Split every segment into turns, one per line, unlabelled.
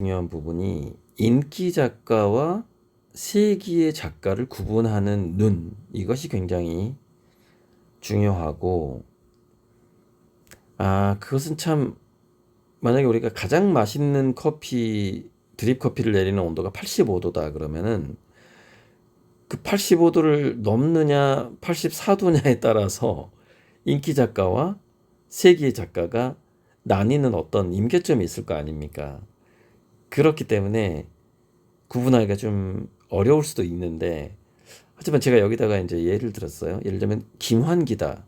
중요한 부분이 인기 작가와 세기의 작가를 구분하는 눈 이것이 굉장히 중요하고 아 그것은 참 만약에 우리가 가장 맛있는 커피 드립 커피를 내리는 온도가 85도다 그러면은 그 85도를 넘느냐 84도냐에 따라서 인기 작가와 세기의 작가가 나뉘는 어떤 임계점이 있을 거 아닙니까? 그렇기 때문에 구분하기가 좀 어려울 수도 있는데 하지만 제가 여기다가 이제 예를 들었어요. 예를 들면 김환기다.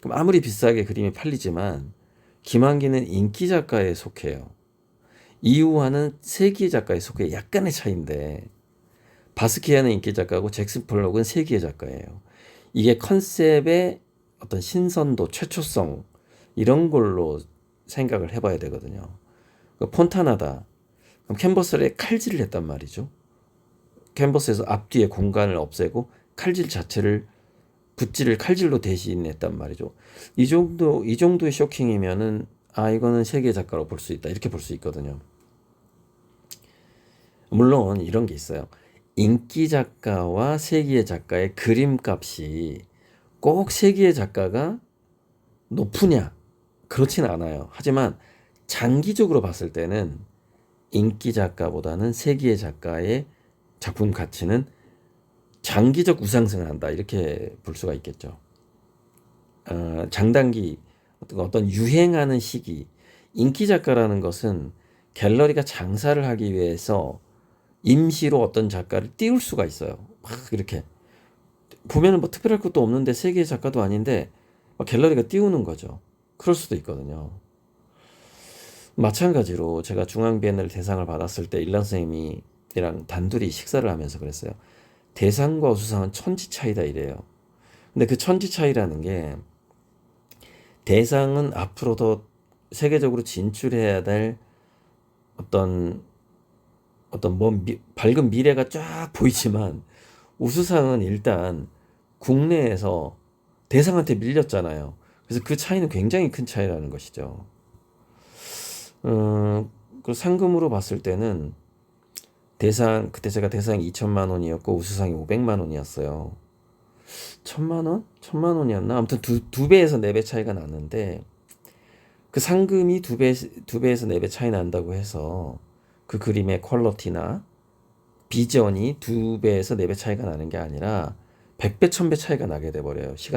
그럼 아무리 비싸게 그림이 팔리지만 김환기는 인기 작가에 속해요. 이우화는 세기의 작가에 속해 약간의 차이인데 바스키아는 인기 작가고 잭슨 폴록은 세기의 작가예요. 이게 컨셉의 어떤 신선도, 최초성 이런 걸로 생각을 해봐야 되거든요. 그 폰타나다. 그럼 캔버스에 칼질을 했단 말이죠. 캔버스에서 앞뒤에 공간을 없애고 칼질 자체를 붓질을 칼질로 대신했단 말이죠. 이 정도 이 정도의 쇼킹이면은 아 이거는 세계 작가로 볼 수 있다 이렇게 볼 수 있거든요. 물론 이런 게 있어요. 인기 작가와 세기의 작가의 그림값이 꼭 세기의 작가가 높으냐? 그렇진 않아요. 하지만 장기적으로 봤을 때는 인기 작가보다는 세기의 작가의 작품 가치는 장기적 우상승을 한다. 이렇게 볼 수가 있겠죠. 어, 장단기 어떤, 유행하는 시기 인기 작가라는 것은 갤러리가 장사를 하기 위해서 임시로 어떤 작가를 띄울 수가 있어요. 막 이렇게 보면은 뭐 특별할 것도 없는데 세계의 작가도 아닌데 막 갤러리가 띄우는 거죠. 그럴 수도 있거든요. 마찬가지로 제가 중앙 비엔날 대상을 받았을 때 일란 선생님이랑 단둘이 식사를 하면서 그랬어요. 대상과 우수상은 천지 차이다 이래요. 근데 그 천지 차이라는 게 대상은 앞으로 더 세계적으로 진출해야 될 어떤 어떤 먼 미, 밝은 미래가 쫙 보이지만 우수상은 일단 국내에서 대상한테 밀렸잖아요. 그래서 그 차이는 굉장히 큰 차이라는 것이죠. 음, 그 상금으로 봤을 때는 대상 그때 제가 대상이 2천만 원이었고 우수상이 500만 원이었어요. 천만 원? 천만 원이었나? 아무튼 두, 두 배에서 네 배 차이가 났는데 그 상금이 두 배, 두 배에서 네 배 차이 난다고 해서 그 그림의 퀄러티나 비전이 두 배에서 네 배 차이가 나는 게 아니라 100배, 1000배 차이가 나게 돼 버려요. 시간